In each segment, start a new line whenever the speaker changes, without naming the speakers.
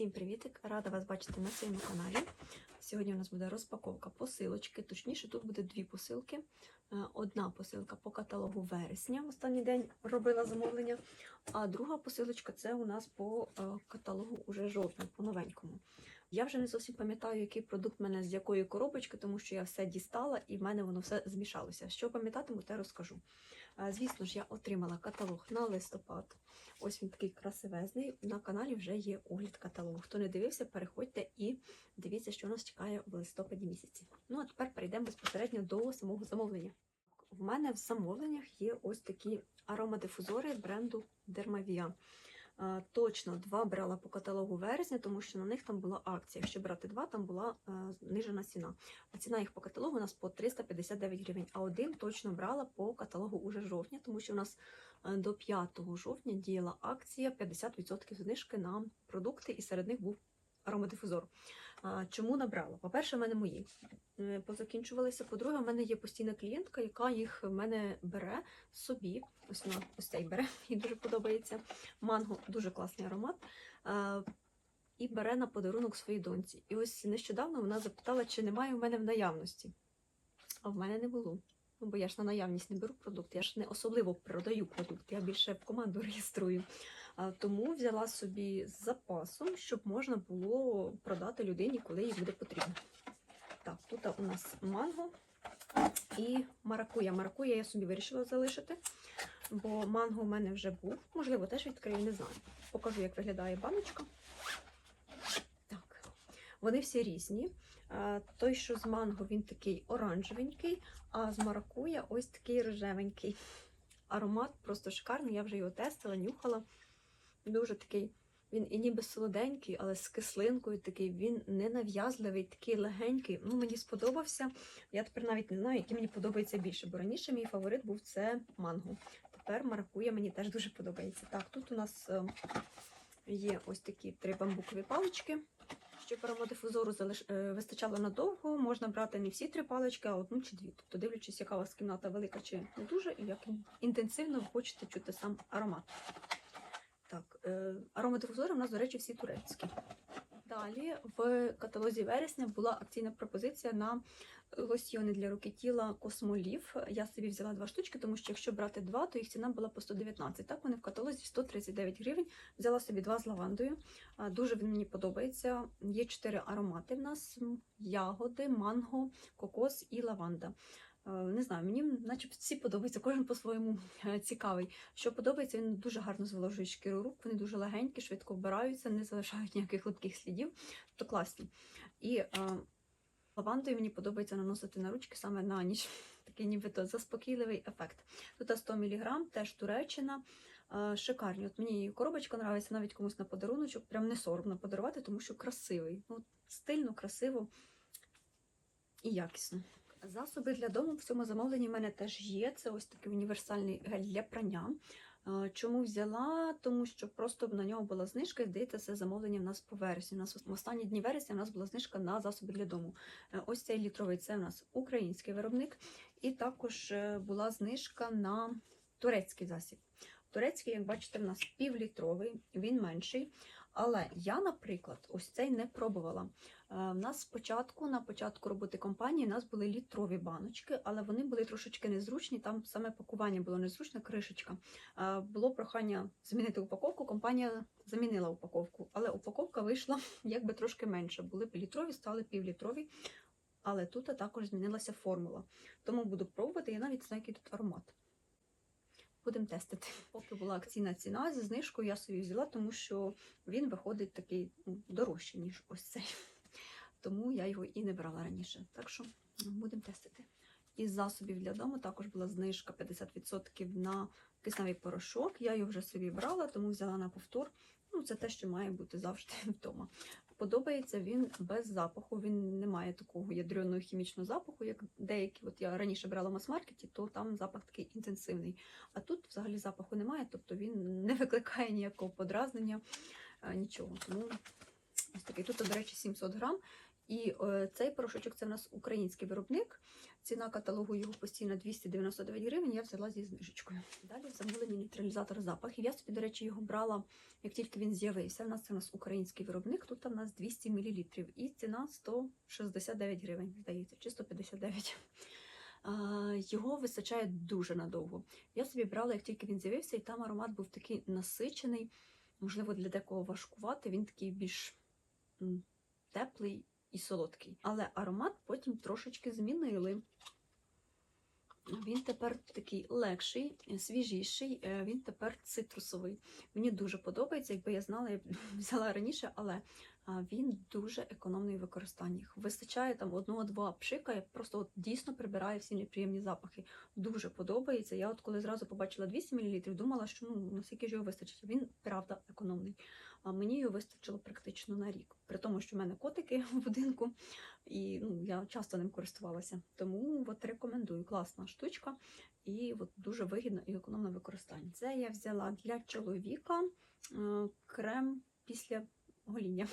Всім привітик! Рада вас бачити на своєму каналі. Сьогодні у нас буде розпаковка посилочки. Точніше, тут буде дві посилки. Е, Одна посилка по каталогу вересня. Останній день робила замовлення. А друга посилочка це у нас по е, каталогу уже жовтня, по новенькому. Я вже не зовсім пам'ятаю, який продукт в мене з якої коробочки, тому що я все дістала і в мене воно все змішалося. Що пам'ятатиму, те розкажу. Звісно ж, я отримала каталог на листопад. Ось він такий красивезний. На каналі вже є огляд каталогу. Хто не дивився, переходьте і дивіться, що нас чекає в листопаді місяці. Ну а тепер перейдемо безпосередньо до самого замовлення. В мене в замовленнях є ось такі аромадифузори бренду Dermavia. Точно два брала по каталогу вересня, тому що на них там була акція. Якщо брати два, там була е, знижена ціна. А ціна їх по каталогу у нас по 359 гривень. А один точно брала по каталогу уже жовтня, тому що у нас е, до 5 жовтня діяла акція 50% знижки на продукти, і серед них був аромадифузор. Чому набрала? По-перше, в мене мої е, позакінчувалися. По-друге, в мене є постійна клієнтка, яка їх в мене бере собі. Ось вона ось цей бере, їй дуже подобається. Манго дуже класний аромат. І бере на подарунок своїй доньці. І ось нещодавно вона запитала, чи немає в мене в наявності. А в мене не було. Ну, бо я ж на наявність не беру продукти, я ж не особливо продаю продукти, я більше команду реєструю. Тому взяла собі з запасом, щоб можна було продати людині, коли їй буде потрібно. Так, тут у нас манго і маракуя. Маракуя я собі вирішила залишити, бо манго у мене вже був. Можливо, теж відкрию, не знаю. Покажу, як виглядає баночка. Так, вони всі різні. Той, що з манго, він такий оранжевенький, а з маракуя ось такий рожевенький. Аромат просто шикарний. Я вже його тестила, нюхала. Дуже такий, він і ніби солоденький, але з кислинкою такий, він ненав'язливий, такий легенький. Ну, мені сподобався. Я тепер навіть не знаю, який мені подобається більше, бо раніше мій фаворит був це манго. Тепер маракуя мені теж дуже подобається. Так, тут у нас е, є ось такі три бамбукові палички. Щоб аромадифузору залиш... е, вистачало надовго, можна брати не всі три палички, а одну чи дві. Тобто, дивлячись, яка у вас кімната велика чи не дуже, і як інтенсивно ви хочете чути сам аромат. Так, е, аромадифузори у нас, до речі, всі турецькі. Далі в каталозі вересня була акційна пропозиція на лосьйони для руки тіла Космолів. Я собі взяла два штучки, тому що якщо брати два, то їх ціна була по 119. Так, вони в каталозі 139 гривень. Взяла собі два з лавандою. Дуже він мені подобається. Є чотири аромати в нас: ягоди, манго, кокос і лаванда. Е, Не знаю, мені наче всі подобаються, кожен по-своєму е, цікавий. Що подобається, він дуже гарно зволожує шкіру рук, вони дуже легенькі, швидко вбираються, не залишають ніяких липких слідів, то класні. І е, лавандою мені подобається наносити на ручки саме на ніч. Такий нібито заспокійливий ефект. Тут 100 мг, теж Туреччина. Е, Шикарні. От мені коробочка подобається навіть комусь на подаруночок. Прям не соромно подарувати, тому що красивий. Ну, стильно, красиво і якісно. Засоби для дому в цьому замовленні в мене теж є. Це ось такий універсальний гель для прання. Чому взяла? Тому що просто на нього була знижка, і здається, це замовлення в нас по вересні. У нас в останні дні вересня у нас була знижка на засоби для дому. Е, Ось цей літровий це у нас український виробник, і також е, була знижка на турецький засіб. Турецький, як бачите, в нас півлітровий, він менший. Але я, наприклад, ось цей не пробувала. Е, В нас спочатку, на початку роботи компанії, у нас були літрові баночки, але вони були трошечки незручні. Там саме пакування було незручне, кришечка. Е, Було прохання змінити упаковку. Компанія замінила упаковку, але упаковка вийшла якби трошки менше. Були літрові, стали півлітрові. Але тут також змінилася формула. Тому буду пробувати. Я навіть знаю, який тут аромат. Будемо тестити. Поки була акційна ціна зі знижкою, я собі взяла, тому що він виходить такий ну, дорожчий, ніж ось цей. Тому я його і не брала раніше. Так що будемо тестити. Із засобів для дому також була знижка 50% на кисневий порошок. Я його вже собі брала, тому взяла на повтор. Ну, це те, що має бути завжди вдома. Подобається він без запаху. Він не має такого ядреного хімічного запаху, як деякі. От я раніше брала в мас-маркеті, то там запах такий інтенсивний. А тут взагалі запаху немає, тобто він не викликає ніякого подразнення, е, нічого. Тому ось такий. Тут, до речі, 700 грам. І е, цей порошочок це в нас український виробник. Ціна каталогу його постійно 299 гривень. Я взяла зі знижечкою. Далі в замовленні нейтралізатор запахів. Я собі, до речі, його брала, як тільки він з'явився. У нас це у нас український виробник. Тут у нас 200 мл. І ціна 169 гривень, здається, чи 159. Його вистачає дуже надовго. Я собі брала, як тільки він з'явився, і там аромат був такий насичений, можливо, для декого важкувати. Він такий більш теплий і солодкий. Але аромат потім трошечки змінили. Він тепер такий легший, е, свіжіший, е, він тепер цитрусовий. Мені дуже подобається, якби я знала, я б взяла раніше, але він дуже економний в використанні. Вистачає там одного-два пшика, я просто от дійсно прибирає всі неприємні запахи. Дуже подобається. Я от коли зразу побачила 200 мл, думала, що ну наскільки ж його вистачить. Він правда економний. А мені його вистачило практично на рік. При тому, що в мене котики в будинку, і ну, я часто ним користувалася. Тому от рекомендую. Класна штучка і от дуже вигідно і економне використання. Це я взяла для чоловіка е, крем після гоління.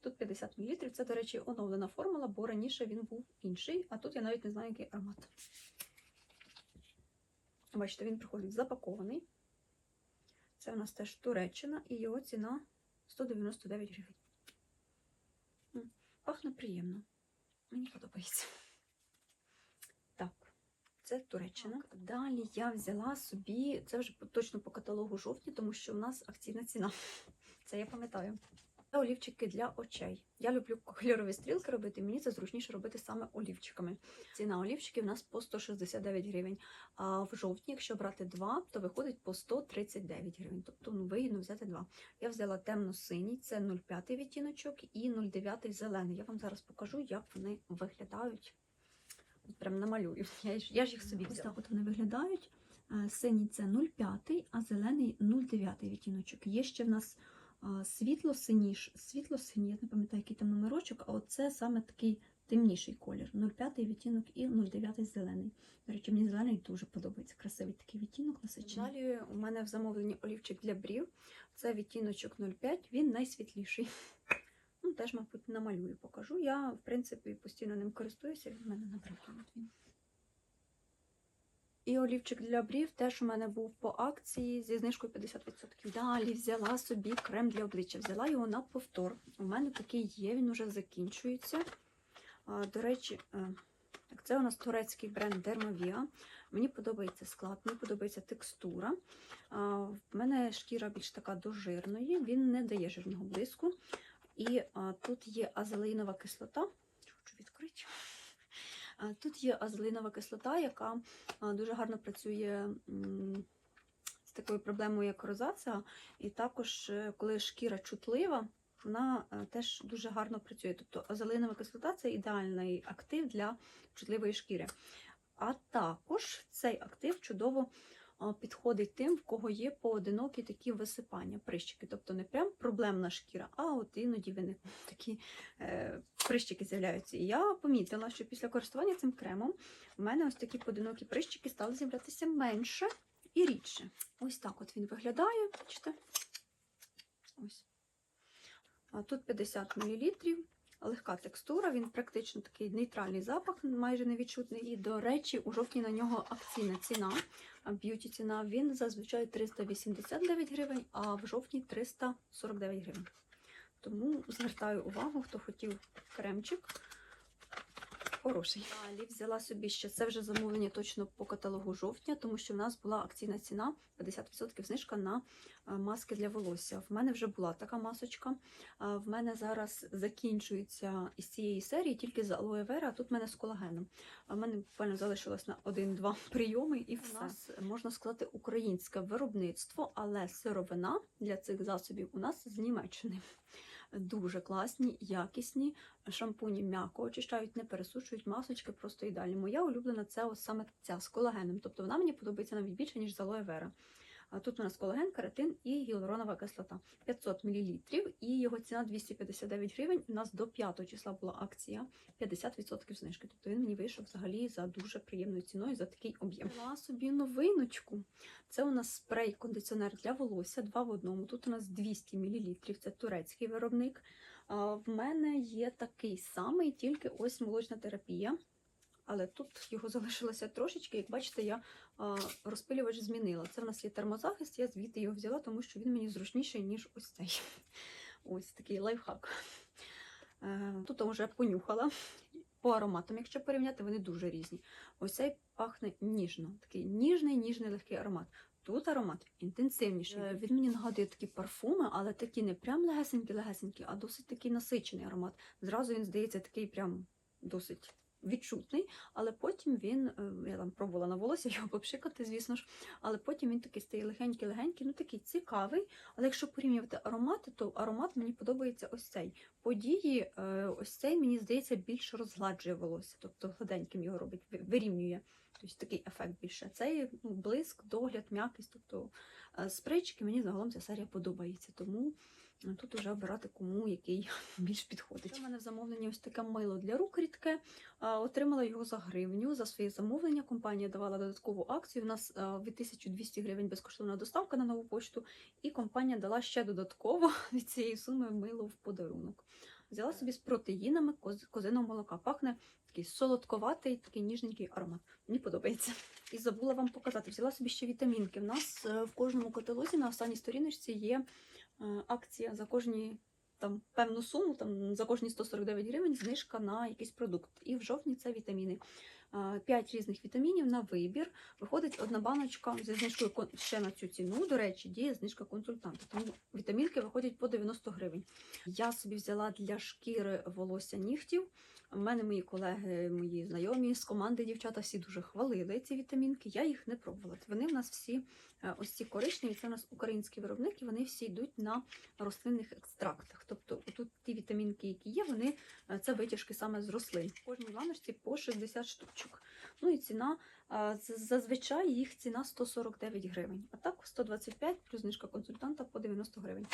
Тут 50 мл. Це, до речі, оновлена формула, бо раніше він був інший, а тут я навіть не знаю, який аромат. Бачите, він приходить запакований. Це у нас теж Туреччина, і його ціна 199 гривень. Пахне приємно. Мені подобається. Так, це Туреччина. Далі я взяла собі, це вже точно по каталогу жовтні, тому що в нас акційна ціна. Це я пам'ятаю. Це олівчики для очей. Я люблю кольорові стрілки робити, мені це зручніше робити саме олівчиками. Ціна олівчиків у нас по 169 гривень. А в жовтні, якщо брати два, то виходить по 139 гривень. Тобто ну, вигідно взяти два. Я взяла темно-синій, це 0,5 відтіночок і 0,9 зелений. Я вам зараз покажу, як вони виглядають. Прям намалюю. Я, ж- я ж їх собі взяла. Ось так от вони виглядають. Е, Синій це 0,5, а зелений 0,9 відтіночок. Є ще в нас а, світло-синіш, світло-синій, я не пам'ятаю, який там номерочок, а оце саме такий темніший колір. 0,5 відтінок і 0,9 зелений. До речі, мені зелений дуже подобається. Красивий такий відтінок насичений. Далі у мене в замовленні олівчик для брів. Це відтіночок 0,5, він найсвітліший. Ну, теж, мабуть, намалюю, покажу. Я, в принципі, постійно ним користуюся, він в мене. Він. І олівчик для брів теж у мене був по акції зі знижкою 50%. Далі взяла собі крем для обличчя. Взяла його на повтор. У мене такий є, він уже закінчується. До речі, е, це у нас турецький бренд Dermovia. Мені подобається склад, мені подобається текстура. В мене шкіра більш така до жирної, він не дає жирного блиску. І тут є азелеїнова кислота. Хочу відкрити. Тут є азелинова кислота, яка дуже гарно працює з такою проблемою, як розація. І також, е, коли шкіра чутлива, вона е, теж дуже гарно працює. Тобто азелинова кислота це ідеальний актив для чутливої шкіри. А також цей актив чудово підходить тим, в кого є поодинокі такі висипання, прищики. Тобто не прям проблемна шкіра, а от іноді вони такі е, прищики з'являються. І я помітила, що після користування цим кремом в мене ось такі поодинокі прищики стали з'являтися менше і рідше. Ось так от він виглядає. Бачите? Ось. А тут 50 мл. Легка текстура, він практично такий нейтральний запах, майже невідчутний. І, до речі, у жовтні на нього акційна ціна, б'юті ціна. Він зазвичай 389 гривень, а в жовтні 349 гривень. Тому звертаю увагу, хто хотів кремчик. Хороший. Далі взяла собі ще це вже замовлення точно по каталогу жовтня, тому що в нас була акційна ціна 50% знижка на е, маски для волосся. В мене вже була така масочка. В мене зараз закінчується із цієї серії тільки з алоe вера, а тут в мене з колагеном. В мене буквально залишилось на один-два прийоми, і все. У нас можна сказати українське виробництво, але сировина для цих засобів у нас з Німеччини. Дуже класні, якісні. Шампуні м'яко очищають, не пересушують масочки, просто ідеальні. Моя улюблена це саме ця з колагеном. Тобто вона мені подобається навіть більше, ніж з алоe вера. Тут у нас колаген, каротин і гіалуронова кислота 500 мл, і його ціна 259 гривень. У нас до 5 числа була акція 50% знижки. Тобто він мені вийшов взагалі за дуже приємною ціною за такий об'єм. Взяла собі новиночку. Це у нас спрей-кондиціонер для волосся, два в одному. Тут у нас 200 мл, це турецький виробник. В мене є такий самий, тільки ось молочна терапія. Але тут його залишилося трошечки. Як бачите, я розпилювач змінила. Це в нас є термозахист, я звідти його взяла, тому що він мені зручніший, ніж ось цей. Ось такий лайфхак. Е, Тут вже понюхала. По ароматам, якщо порівняти, вони дуже різні. Ось цей пахне ніжно, такий ніжний, ніжний легкий аромат. Тут аромат інтенсивніший. Е, Він мені нагадує такі парфуми, але такі не прям легесенькі-легесенькі, а досить такий насичений аромат. Зразу він здається такий прям досить відчутний, але потім він, е, я там пробувала на волосся його попшикати, звісно ж, але потім він такий стає легенький-легенький, ну такий цікавий. Але якщо порівнювати аромати, то аромат мені подобається ось цей. Події, е, ось цей, мені здається, більш розгладжує волосся, тобто гладеньким його робить, вирівнює. Тобто такий ефект більше. Цей ну, блиск, догляд, м'якість, тобто е, спрички, мені загалом ця серія подобається. Тому тут вже обирати кому який більш підходить. У мене в замовленні ось таке мило для рук рідке. Отримала його за гривню. За своє замовлення компанія давала додаткову акцію. У нас від 1200 гривень безкоштовна доставка на нову пошту, і компанія дала ще додатково від цієї суми мило в подарунок. Взяла собі з протеїнами коз- козиного молока. Пахне такий солодковатий, такий ніжненький аромат. Мені подобається. І забула вам показати. Взяла собі ще вітамінки. У нас е, в кожному каталозі на останній сторіночці є акція за кожні там певну суму, там за кожні 149 гривень знижка на якийсь продукт. І в жовтні це вітаміни. А, П'ять різних вітамінів на вибір. Виходить одна баночка зі знижкою ще на цю ціну. До речі, діє знижка консультанта. Тому вітамінки виходять по 90 гривень. Я собі взяла для шкіри волосся нігтів. У мене мої колеги, мої знайомі з команди дівчата всі дуже хвалили ці вітамінки. Я їх не пробувала. Вони в нас всі е, ось ці коричневі, це у нас українські виробники, вони всі йдуть на рослинних екстрактах. Тобто тут ті вітамінки, які є, вони е, це витяжки саме з рослин. В кожній баночці по 60 штучок. Ну і ціна е, зазвичай їх ціна 149 гривень. А так 125 плюс знижка консультанта по 90 гривень.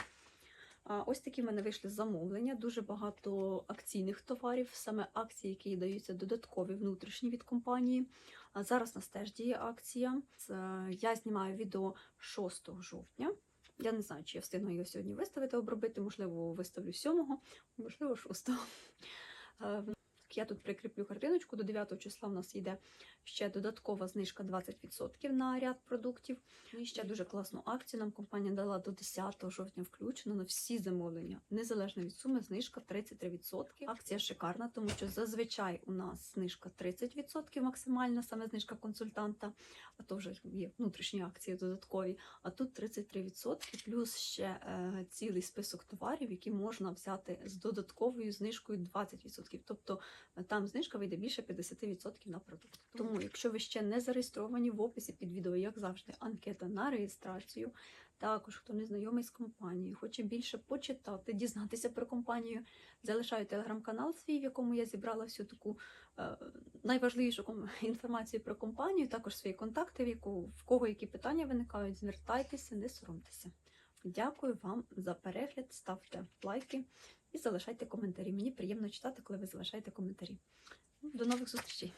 Ось такі в мене вийшли замовлення. Дуже багато акційних товарів, саме акції, які даються додаткові внутрішні від компанії. Зараз на теж діє акція. Я знімаю відео 6 жовтня. Я не знаю, чи я встигну його сьогодні виставити, обробити. Можливо, виставлю 7, можливо, 6. Я тут прикріплю картиночку. До 9 числа в нас йде ще додаткова знижка 20% на ряд продуктів. Ну і ще дуже класну акцію нам компанія дала до 10 жовтня включно на всі замовлення, незалежно від суми, знижка 33%. Акція шикарна, тому що зазвичай у нас знижка 30% максимальна, саме знижка консультанта, а то вже є внутрішні акції додаткові. А тут 33%, плюс ще е, цілий список товарів, які можна взяти з додатковою знижкою 20%. Тобто там знижка вийде більше 50% на продукт. Тому, якщо ви ще не зареєстровані в описі під відео, як завжди, анкета на реєстрацію. Також, хто не знайомий з компанією, хоче більше почитати, дізнатися про компанію, залишаю телеграм-канал свій, в якому я зібрала всю таку е, найважливішу інформацію про компанію, також свої контакти, в, яку, в кого які питання виникають, звертайтеся, не соромтеся. Дякую вам за перегляд, ставте лайки і залишайте коментарі. Мені приємно читати, коли ви залишаєте коментарі. До нових зустрічей!